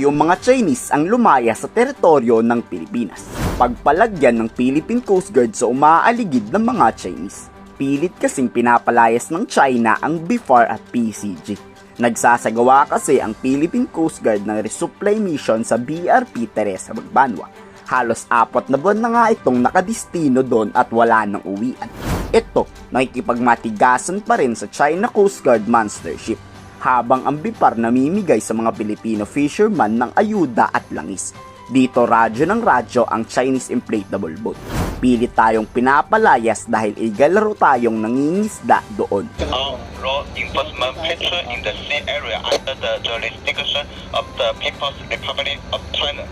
yung mga Chinese ang lumaya sa teritoryo ng Pilipinas. Pagpalagyan ng Philippine Coast Guard sa umaaligid ng mga Chinese. Pilit kasing pinapalayas ng China ang BIFAR at PCG. Nagsasagawa kasi ang Philippine Coast Guard ng resupply mission sa BRP Teresa Magbanwa. Halos apat na buwan na nga itong nakadistino doon at wala nang uwian. Ito, nakikipagmatigasan pa rin sa China Coast Guard monster ship habang ang BIPAR namimigay sa mga Pilipino fisherman ng ayuda at langis. Dito radyo ng radyo ang Chinese inflatable boat. Pilit tayong pinapalayas dahil igalaro tayong nangingisda doon. Our law enforcement patrol in the sea area under the jurisdiction of the People's Republic of China.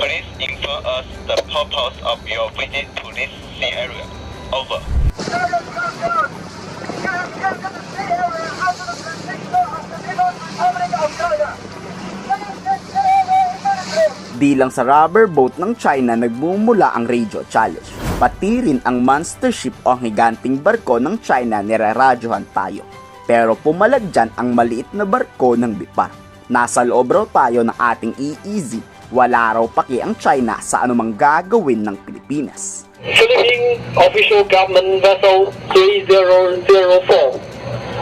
Please inform us the purpose of your visit to this sea area. Over. Di lang sa rubber boat ng China nagmumula ang radio challenge. Pati rin ang monster ship o ang higanting barko ng China niraradyohan tayo. Pero pumalag dyan ang maliit na barko ng Bipar. Nasa loob raw tayo ng ating EEZ. Wala raw paki ang China sa anumang gagawin ng Pilipinas. Philippine official government vessel 3004.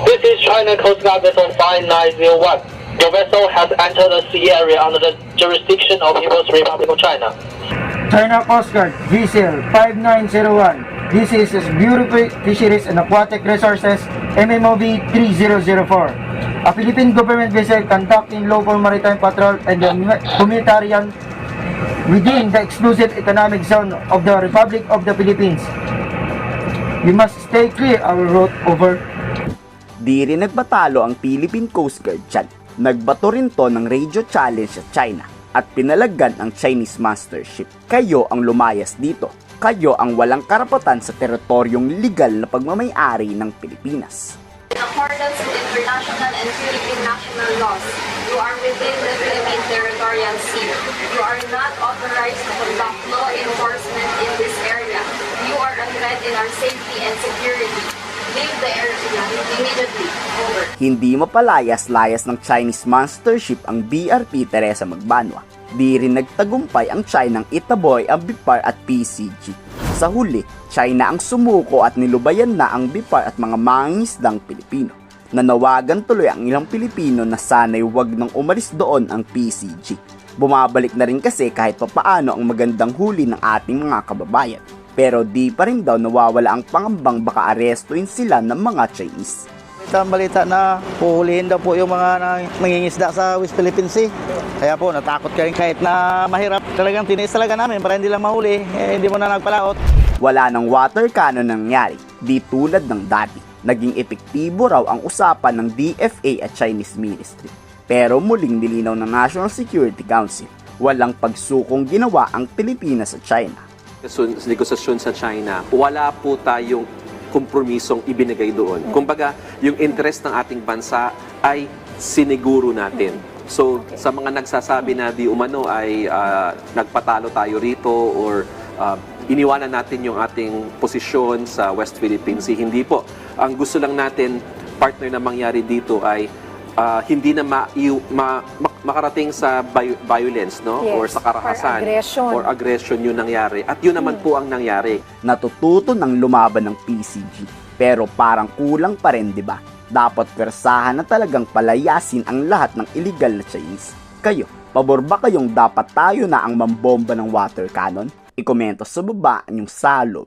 This is China Coast Guard vessel 5901. The vessel has entered the sea area under the jurisdiction of People's Republic of China. China Coast Guard, VSL 5901. This is Beautiful Fisheries and Aquatic Resources, MMOB 3004. A Philippine government vessel conducting local maritime patrol and the humanitarian within the exclusive economic zone of the Republic of the Philippines. We must stay clear our route over Di rin nagbatalo ang Philippine Coast Guard dyan. Nagbato rin to ng radio challenge sa China at pinalaggan ang Chinese master ship. Kayo ang lumayas dito. Kayo ang walang karapatan sa teritoryong legal na pagmamayari ng Pilipinas. In accordance with international and Philippine national laws, you are within the Philippine territorial sea. You are not authorized to conduct law enforcement in this area. You are a threat in our safety and security. Leave the area immediately. Over. Hindi mapalayas-layas ng Chinese monster ship ang BRP Teresa Magbanwa. Di rin nagtagumpay ang China ng Itaboy, ang BIPAR at PCG. Sa huli, China ang sumuko at nilubayan na ang BIPAR at mga mangingisdang Pilipino. Nanawagan tuloy ang ilang Pilipino na sana'y wag nang umalis doon ang PCG. Bumabalik na rin kasi kahit papaano ang magandang huli ng ating mga kababayan. Pero di pa rin daw nawawala ang pangambang baka arestuin sila ng mga Chinese. Ito ang balita na puhulihin daw po yung mga nang- mangingisda sa West Philippine Sea. Kaya po, natakot ka rin kahit na mahirap. Talagang tiniis talaga namin para hindi lang mahuli. Eh, hindi mo na nagpalaot. Wala ng water cannon nangyari, di tulad ng dati. Naging epektibo raw ang usapan ng DFA at Chinese Ministry. Pero muling nilinaw ng National Security Council, walang pagsukong ginawa ang Pilipinas sa China. Negosasyon sa China, wala po tayong kompromisong ibinigay doon. Kumbaga, yung interest ng ating bansa ay siniguro natin. So, sa mga nagsasabi na di umano ay ah, nagpatalo tayo rito or ah, iniwanan natin yung ating posisyon sa West Philippine Sea, hindi po. Ang gusto lang natin, partner na mangyari dito ay ah, hindi na ma, ma- ma- makarating sa vi- violence no Yes, or sa karahasan or aggression. or aggression yung nangyari at yun naman po ang nangyari Natututo ng lumaban ng PCG. Pero parang kulang pa rin, di ba? Dapat persahan na talagang palayasin ang lahat ng illegal na Chinese. Kayo, pabor ba kayong dapat tayo na ang mambomba ng water cannon? Ikomento sa baba yung salo